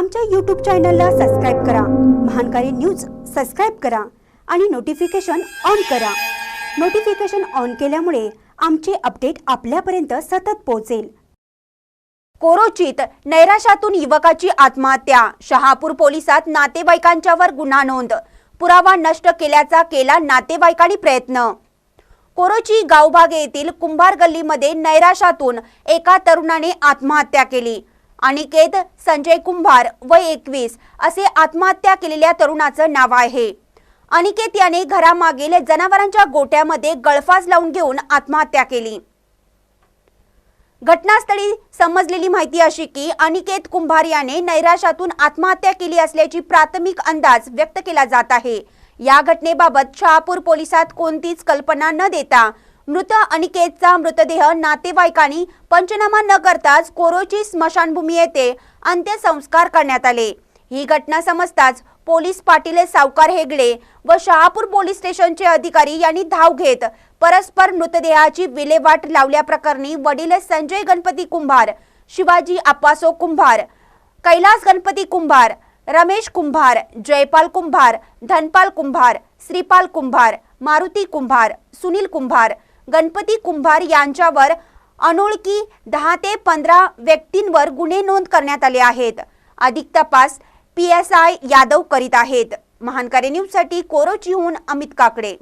आमच्या यूट्यूब चॅनलला सबस्क्राईब करा. महानकारी न्यूज सबस्क्राईब करा आणि नोटिफिकेशन ऑन करा. नोटिफिकेशन ऑन केल्यामुळे आमचे अपडेट आपल्यापर्यंत सतत पोहोचेल. कोरोचित नैराशातून युवकाची आत्महत्या. शहापूर पोलिसात नातेवाईकांच्यावर गुन्हा नोंद. पुरावा नष्ट केल्याचा केला नातेवाईकांनी प्रयत्न. कोरोची गावभाग येथील कुंभार गल्लीमध्ये नैराशातून एका तरुणाने आत्महत्या केली. अनिकेत संजय कुंभार वय एकवीस असे आत्महत्या केलेल्या तरुणाचं नाव आहे. अनिकेत याने घरामागील जनावरांच्या गोट्यामध्ये गळफास लावून घेऊन आत्महत्या केली. घटनास्थळी समजलेली माहिती अशी की अनिकेत कुंभार याने नैराशातून आत्महत्या केली असल्याची प्राथमिक अंदाज व्यक्त केला जात आहे. या घटनेबाबत शहापूर पोलिसात कोणतीच कल्पना न देता मृत अनिकेतचा मृतदेह नातेवाईकांनी पंचनामा न करताच कोरोची स्मशानभूमी येथे अंत्यसंस्कार करण्यात आले. ही घटना समजताच पोलीस पाटील सावकार हेगडे व शहापूर पोलीस स्टेशनचे अधिकारी यांनी धाव घेत परस्पर मृतदेहाची विल्हेवाट लावल्याप्रकरणी वडील संजय गणपती कुंभार शिवाजी आप्पासो कुंभार कैलास गणपती कुंभार रमेश कुंभार जयपाल कुंभार धनपाल कुंभार श्रीपाल कुंभार मारुती कुंभार सुनील कुंभार गणपती कुंभार यांच्यावर अनोळखी दहा ते पंधरा व्यक्तींवर गुन्हे नोंद करण्यात आले आहेत. अधिक तपास पी एस आय यादव करीत आहेत. महानकारी न्यूजसाठी कोरोचीहून अमित काकडे.